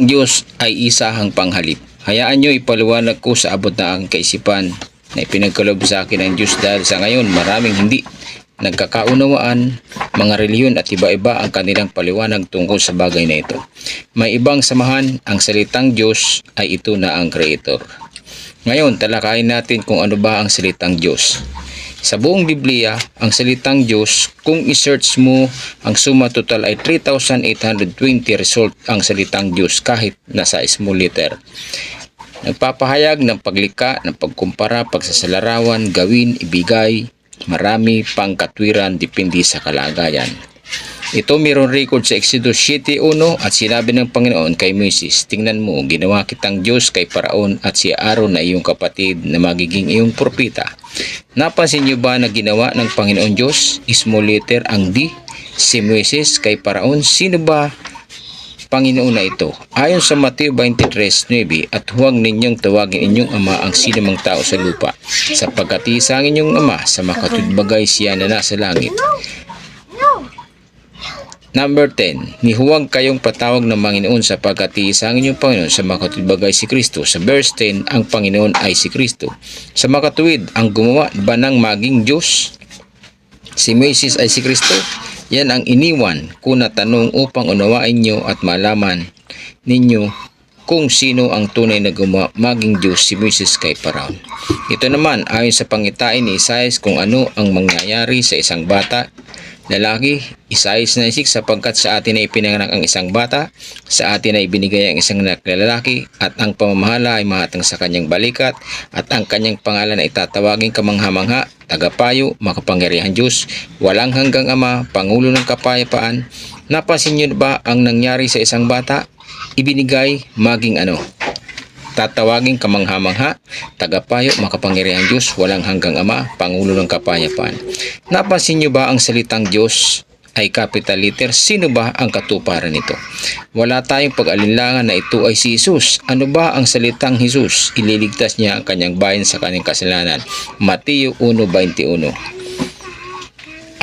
Diyos ay isahang panghalip. Hayaan nyo ipaliwanag ko sa abot na ang kaisipan na ipinagkalob sa akin ng Diyos dahil sa ngayon maraming hindi nagkakaunawaan, mga reliyon at iba-iba ang kanilang paliwanag tungkol sa bagay na ito. May ibang samahan, ang salitang Diyos ay ito na ang Creator. Ngayon, talakayin natin kung ano ba ang salitang Diyos. Sa buong Biblia, ang salitang Diyos, kung isearch mo, ang suma total ay 3,820 result ang salitang Diyos kahit nasa small letter. Nagpapahayag ng paglika, ng pagkumpara, pagsasalarawan, gawin, ibigay, marami pang katwiran depende sa kalagayan. Ito mayroon record sa Exodus 7.1 at sinabi ng Panginoon kay Moises, Tingnan mo, ginawa kitang Diyos kay Paraon at si Aaron na iyong kapatid na magiging iyong propita. Napansin niyo ba na ginawa ng Panginoon Diyos? Small letter ang D. Si Moises kay Paraon. Sino ba Panginoon na ito. Ayon sa Mateo 23.9 at huwag ninyong tawagin inyong ama ang sinamang tao sa lupa sapagkat isa ang inyong ama sa makatudbagay siya na nasa langit. Number 10. Ni huwag kayong patawag ng Panginoon sapagkat isa ang inyong Panginoon sa makatudbagay si Kristo. Sa verse 10, ang Panginoon ay si Kristo. Sa makatuwid, ang gumawa ba ng maging Diyos? Si Moises ay si Kristo. Yan ang iniwan ko na tanong upang unawain nyo at malaman ninyo kung sino ang tunay na gumawa maging Diyos si Moises kay Paraon. Ito naman ayon sa pangitain ni Isaias kung ano ang mangyayari sa isang bata lalaki, Isaias 96 sapagkat sa atin ay pinanganak ang isang bata, sa atin ay binigay ang isang anak na lalaki, at ang pamamahala ay mahatang sa kanyang balikat, at ang kanyang pangalan ay tatawagin kamangha-mangha, tagapayo, makapangyarihan Diyos, walang hanggang ama, pangulo ng kapayapaan. Napansin niyo ba ang nangyari sa isang bata? Ibinigay maging ano? Tatawagin kamangha-mangha, tagapayo, makapangyarihan Diyos, walang hanggang Ama, Pangulo ng Kapayapaan. Napansin niyo ba ang salitang Diyos ay capital letter? Sino ba ang katuparan nito? Wala tayong pag-alinlangan na ito ay si Jesus. Ano ba ang salitang Jesus? Ililigtas niya ang kanyang bayan sa kanyang kasalanan. Mateo 1.21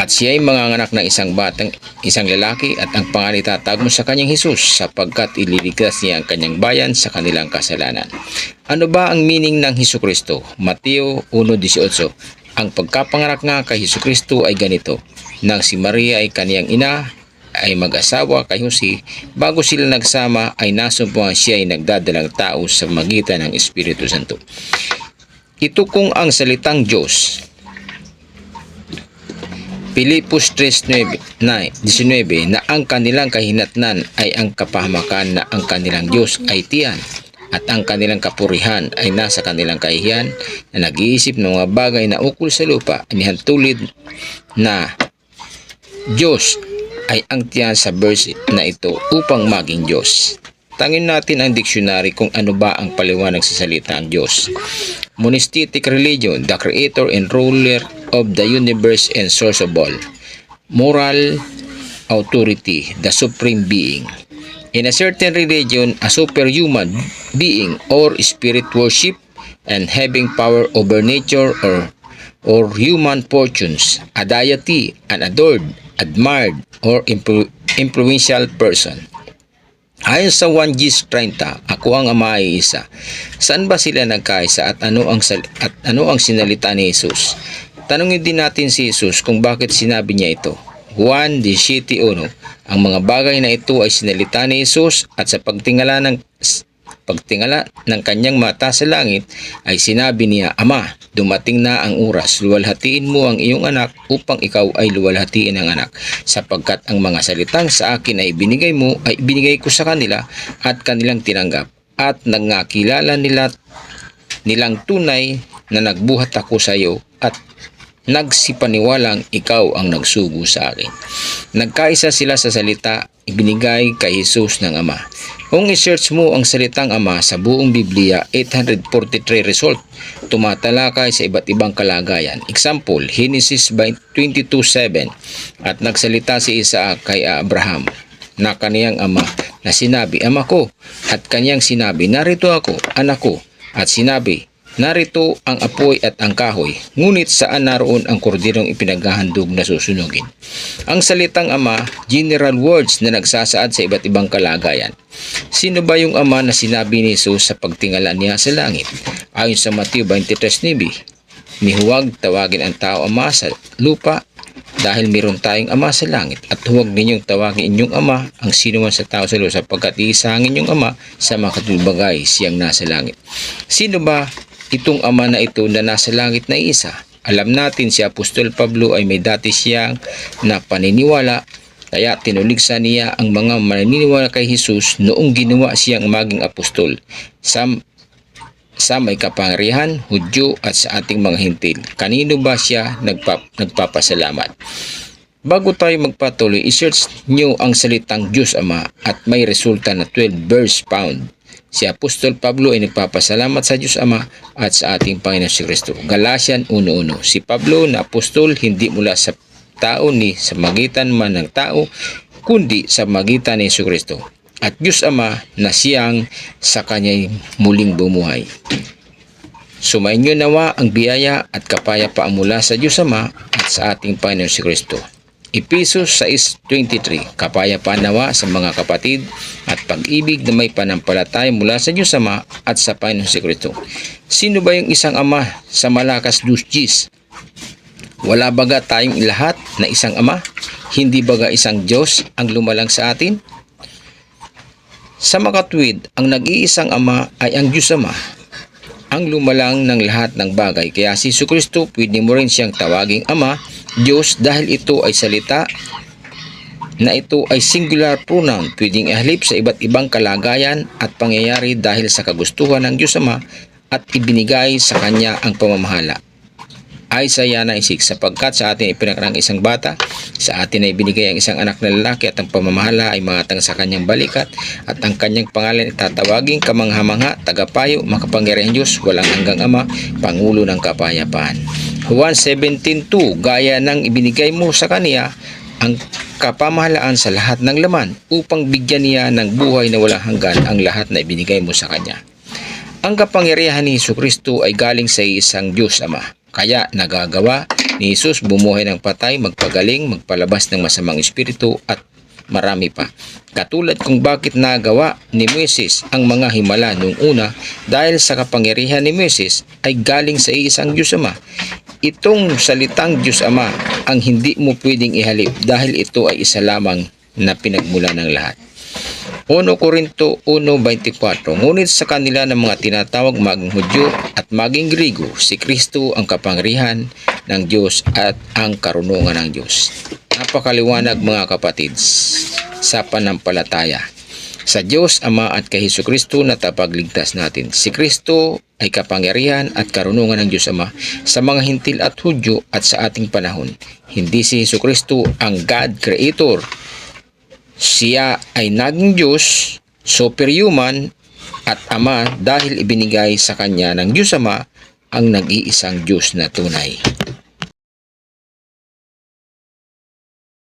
at siya ay manganganak ng isang batang isang lalaki at ang pangalan itatag mo sa kanyang Jesus sapagkat ililigtas niya ang kanyang bayan sa kanilang kasalanan. Ano ba ang meaning ng Hesus Kristo? Mateo 1.18 Ang pagkapanganak nga kay Hesus Kristo ay ganito. Nang si Maria ay kaniyang ina, ay mag-asawa kay Jose, bago sila nagsama ay nasumpungan siya ay nagdadalang tao sa magitan ng Espiritu Santo. Ito kung ang salitang Diyos Pilipos 3.19 na ang kanilang kahinatnan ay ang kapahamakan na ang kanilang Diyos ay tiyan at ang kanilang kapurihan ay nasa kanilang kahihiyan na nag-iisip ng mga bagay na ukol sa lupa tulid na Diyos ay ang tiyan sa verse na ito upang maging Diyos. Tangin natin ang dictionary kung ano ba ang paliwanag sa salita ng Diyos. Monistic religion, the creator and ruler of the universe and source of all. Moral authority, the supreme being. In a certain religion, a superhuman being or spirit worship and having power over nature or or human fortunes, a deity, an adored, admired, or influ- influential person. Ayon sa 1 Gs 30, ako ang ama ay isa. Saan ba sila nagkaisa at ano ang at ano ang sinalita ni Jesus? Tanungin din natin si Jesus kung bakit sinabi niya ito. 1 17:1 Ang mga bagay na ito ay sinalita ni Jesus at sa pagtingala ng pagtingala ng kanyang mata sa langit ay sinabi niya, Ama, dumating na ang oras, luwalhatiin mo ang iyong anak upang ikaw ay luwalhatiin ang anak. Sapagkat ang mga salitang sa akin ay binigay mo ay binigay ko sa kanila at kanilang tinanggap. At nangakilala nila nilang tunay na nagbuhat ako sa iyo at nagsipaniwalang ikaw ang nagsugo sa akin. Nagkaisa sila sa salita ibinigay kay Jesus ng Ama. Kung i-search mo ang salitang Ama sa buong Biblia, 843 result, tumatalakay sa iba't ibang kalagayan. Example, Genesis 22.7 At nagsalita si Isaac kay Abraham na kaniyang ama na sinabi, Ama ko, at kaniyang sinabi, narito ako, anak ko, at sinabi, Narito ang apoy at ang kahoy, ngunit saan naroon ang korderong ipinaghahandog na susunugin? Ang salitang ama, general words na nagsasaad sa iba't ibang kalagayan. Sino ba yung ama na sinabi ni Jesus sa pagtingala niya sa langit? Ayon sa Mateo 23.9, Ni huwag tawagin ang tao ama sa lupa dahil meron tayong ama sa langit at huwag ninyong tawagin inyong ama ang sino man sa tao sa lupa sapagkat iisa inyong ama sa makatulbagay siyang nasa langit. Sino ba itong ama na ito na nasa langit na isa? Alam natin si Apostol Pablo ay may dati siyang na paniniwala kaya tinuligsa niya ang mga maniniwala kay Jesus noong ginawa siyang maging apostol sa, sa may kapangyarihan, Hudyo at sa ating mga hintil. Kanino ba siya nagpa, nagpapasalamat? Bago tayo magpatuloy, isearch nyo ang salitang Diyos Ama at may resulta na 12 verse pound. Si Apostol Pablo ay nagpapasalamat sa Diyos Ama at sa ating Panginoon si Kristo. Galatian 1.1 Si Pablo na apostol hindi mula sa tao ni sa magitan man ng tao, kundi sa magitan ni Yesu Kristo. At Diyos Ama na siyang sa kanya'y muling bumuhay. Sumainyo nawa ang biyaya at kapayapaan mula sa Diyos Ama at sa ating Panginoon si Kristo. Epesos 6.23 Kapayapaan nawa sa mga kapatid at pag-ibig na may panampalataya mula sa Diyos Ama at sa Panginoon si Kristo. Sino ba yung isang ama sa Malakas 2.10? Wala baga tayong lahat na isang ama? Hindi baga isang Diyos ang lumalang sa atin? Sa makatwid, ang nag-iisang ama ay ang Diyos Ama ang lumalang ng lahat ng bagay. Kaya si Kristo, pwede mo rin siyang tawaging Ama, Diyos dahil ito ay salita na ito ay singular pronoun, pwedeng ihalip sa iba't ibang kalagayan at pangyayari dahil sa kagustuhan ng Diyos Ama at ibinigay sa Kanya ang pamamahala. Isaiah 9.6 sapagkat sa atin ipinakarang isang bata, sa atin ay binigay ang isang anak na lalaki at ang pamamahala ay mangatang sa kanyang balikat at ang kanyang pangalan itatawaging kamanghamangha, tagapayo, makapangyarihan Diyos, walang hanggang ama, pangulo ng kapayapaan. Juan 17.2 Gaya ng ibinigay mo sa kaniya ang kapamahalaan sa lahat ng laman upang bigyan niya ng buhay na walang hanggan ang lahat na ibinigay mo sa kanya. Ang kapangyarihan ni Yesu Kristo ay galing sa isang Diyos Ama. Kaya nagagawa ni Jesus bumuhay ng patay, magpagaling, magpalabas ng masamang espiritu at marami pa. Katulad kung bakit nagawa ni Moises ang mga himala noong una dahil sa kapangyarihan ni Moises ay galing sa isang Diyos Ama. Itong salitang Diyos Ama ang hindi mo pwedeng ihalip dahil ito ay isa lamang na pinagmula ng lahat. 1 Korinto 1.24 Ngunit sa kanila ng mga tinatawag maging Hudyo at maging Grigo, si Kristo ang kapangyarihan ng Diyos at ang karunungan ng Diyos. Napakaliwanag mga kapatid sa panampalataya. Sa Diyos Ama at kay Hesus Kristo na tapagligtas natin. Si Kristo ay kapangyarihan at karunungan ng Diyos Ama sa mga hintil at Hudyo at sa ating panahon. Hindi si Hesus Kristo ang God Creator siya ay naging Diyos, superhuman at Ama dahil ibinigay sa kanya ng Diyos Ama ang nag-iisang Diyos na tunay.